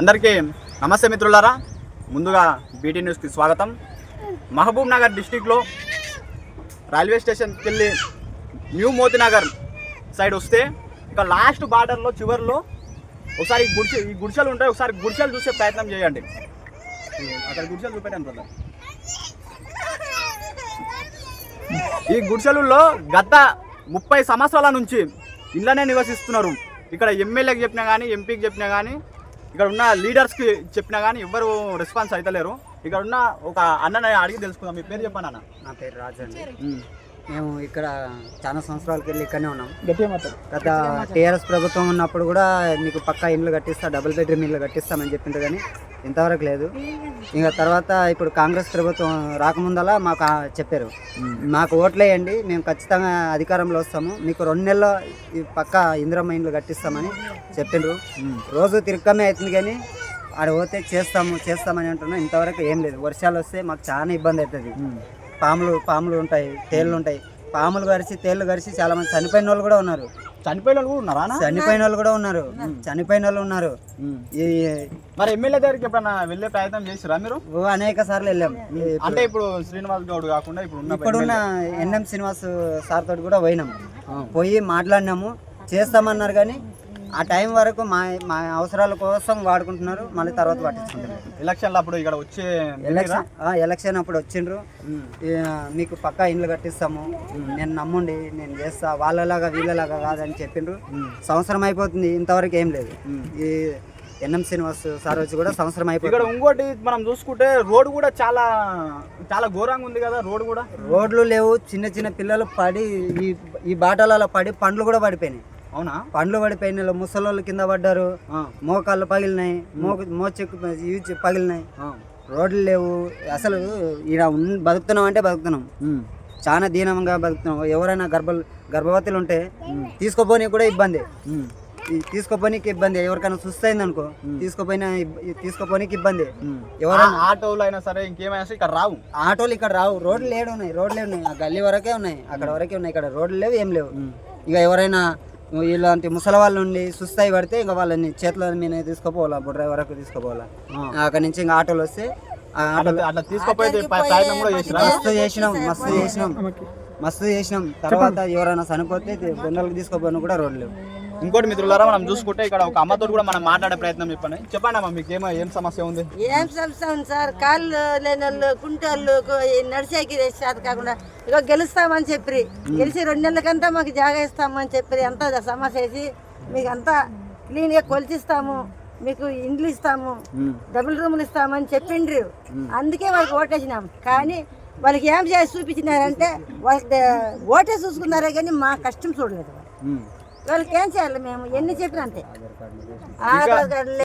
అందరికీ నమస్తే మిత్రులారా. ముందుగా బీటీ న్యూస్కి స్వాగతం. మహబూబ్ నగర్ డిస్టిక్లో రైల్వే స్టేషన్కి వెళ్ళి న్యూ మోతినగర్ సైడ్ వస్తే ఇక లాస్ట్ బార్డర్లో చివరిలో ఒకసారి గుడిసె ఈ గుడిసెలు ఉంటాయి. ఒకసారి గుడిసెలు చూసే ప్రయత్నం చేయండి. అక్కడ గుడిసెలు చూపెట్టాను బ్రదర్. ఈ గుడిసెలలో గత ముప్పై సంవత్సరాల నుంచి ఇళ్ళనే నివసిస్తున్నారు. ఇక్కడ ఎమ్మెల్యేకి చెప్పినా కానీ ఎంపీకి చెప్పినా కానీ ఇక్కడ ఉన్న లీడర్స్కి చెప్పినా కానీ ఎవ్వరు రెస్పాన్స్ అవుతలేరు ఇక్కడ ఉన్న ఒక అన్నని అడిగి తెలుసుకుందాం. మీ పేరు చెప్పండి అన్న. నా పేరు రాజు అండి. మేము ఇక్కడ చాలా సంవత్సరాలకి వెళ్ళి ఇక్కడనే ఉన్నాం. గత టీఆర్ఎస్ ప్రభుత్వం ఉన్నప్పుడు కూడా మీకు పక్కా ఇండ్లు కట్టిస్తా డబుల్ బెడ్రూమ్ ఇల్లు కట్టిస్తామని చెప్పిండ్రు కానీ ఇంతవరకు లేదు. ఇంకా తర్వాత ఇప్పుడు కాంగ్రెస్ ప్రభుత్వం రాకముందలా మాకు చెప్పారు. మాకు ఓట్లేయండి మేము ఖచ్చితంగా అధికారంలో వస్తాము మీకు రెండు నెలల్లో ఈ పక్కా ఇందిరమ్మ ఇండ్లు కట్టిస్తామని చెప్పిండ్రు. రోజు తిరగమే అవుతుంది కానీ ఆడ పోతే చేస్తాము చేస్తామని అంటున్నాం ఇంతవరకు ఏం లేదు. వర్షాలు వస్తే మాకు చాలా ఇబ్బంది అవుతుంది. పాములు పాములు ఉంటాయి తేళ్ళు ఉంటాయి. పాములు గరిచి తేళ్ళు గరిచి చాలా మంది చనిపోయిన వాళ్ళు కూడా ఉన్నారు. చనిపోయిన వాళ్ళు కూడా ఉన్నారా? చనిపోయిన వాళ్ళు కూడా ఉన్నారు. చనిపోయిన వాళ్ళు ఉన్నారు. ఈ మరి ఎమ్మెల్యే దగ్గరికి ఎప్పుడన్నా వెళ్ళే ప్రయత్నం చేసిరా మీరు? అనేక సార్లు వెళ్ళాం. అంటే ఇప్పుడు శ్రీనివాస్ గౌడ్ కాకుండా ఇప్పుడు ఉన్న ఇప్పుడున్న ఎన్ఎం శ్రీనివాస్ సార్ తోటి కూడా పోయినాం. పోయి మాట్లాడినాము. చేస్తామన్నారు కానీ ఆ టైం వరకు మా మా అవసరాల కోసం వాడుకుంటున్నారు మళ్ళీ తర్వాత పట్టించుకుంటున్నారు ఎలక్షన్లు అప్పుడు ఇక్కడ వచ్చే ఎలక్షన్ ఎలక్షన్ అప్పుడు వచ్చిండ్రు. ఈ, మీకు పక్కా ఇండ్లు కట్టిస్తాము. నేను నమ్ముండి నేను చేస్తా వాళ్ళలాగా వీళ్ళలాగా కాదని చెప్పిండ్రు. సంవత్సరం అయిపోతుంది ఇంతవరకు ఏం లేదు. ఈ ఎన్ఎం శ్రీనివాస్ సార్ వచ్చి కూడా సంవత్సరం ఇక్కడ అయిపోతుంది ఇంకోటి మనం చూసుకుంటే రోడ్ కూడా చాలా చాలా ఘోరంగా ఉంది కదా రోడ్ కూడా. రోడ్లు లేవు చిన్న చిన్న పిల్లలు పడి ఈ ఈ బాటలలో పడి పండ్లు కూడా పడిపోయినాయి. అవునా? పండ్లు పడిపోయినాయి ముసలోళ్ళు కింద పడ్డారు. మోకాళ్ళు పగిలినాయి. మోకు మోచెక్కు చె- పగిలినాయి. రోడ్లు లేవు. అసలు ఈడ ఉన్- బతుకుతున్నాం అంటే బతుకుతున్నాం. చాలా దీనంగా బతుకుతున్నాం. ఎవరైనా గర్భ గర్భవతులు ఉంటే తీసుకోపోనీ కూడా ఇబ్బంది. తీసుకోపోనీకి ఇబ్బంది. ఎవరికైనా సుస్తైంది అనుకో తీసుకోపోయినా తీసుకోపోనీకి ఇబ్బంది. ఎవరైనా ఆటోలు అయినా సరే ఇంకేమైనా ఇక్కడ రావు. ఆటోలు ఇక్కడ రావు. రోడ్లు లేడు ఉన్నాయి రోడ్లు ఉన్నాయి ఆ గల్లీ వరకే ఉన్నాయి. అక్కడ వరకే ఉన్నాయి. ఇక్కడ రోడ్లు లేవు ఏం లేవు. ఇక ఎవరైనా ఇలాంటి ముసలి వాళ్ళు ఉండి సుస్తాయి పడితే ఇంకా వాళ్ళని చేతుల మీద తీసుకుపోవాలా బుడ్రాయి వరకు తీసుకుపోవాలా? అక్కడ నుంచి ఇంకా ఆటోలు వస్తే మస్తు చేసినాం మస్తు చేసినాం. మస్తు చేసినాం. తర్వాత ఎవరైనా చనిపోతే బొందలకు తీసుకుపోయినా కూడా రోడ్లు లేవు. ఇంకోటి మిత్రులారా మనం చూసుకుంటే ఇక్కడ ఒక అమ్మతో కూడా మనం మాట్లాడే ప్రయత్నం చెప్పండి. చెప్పండి అమ్మా మీకు ఏమో ఏం సమస్య ఉంది? ఏం సమస్య ఉంది సార్? కాళ్ళు లేని వాళ్ళు కుంటోళ్ళు నడిచేకి చేత కాకుండా ఇగో గెలుస్తామని చెప్పి గెలిచి రెండు నెలలకంతా మాకు జాగా ఇస్తామని చెప్పి అంతా సమస్య వేసి మీకు అంతా క్లీన్గా కొలిచిస్తాము మీకు ఇండ్లు ఇస్తాము డబుల్ రూములు ఇస్తామని చెప్పిండ్రు. అందుకే వాళ్ళకి ఓటేసినాం. కానీ వాళ్ళకి ఏం చేసి చూపించినారంటే వాళ్ళకి ఓటే చూసుకున్నారే కానీ మా కష్టం చూడలేదు వాళ్ళు. వాళ్ళకి ఏం చేయాలి మేము? ఎన్ని చెప్పినా అంతే? ఆధార్ కార్డు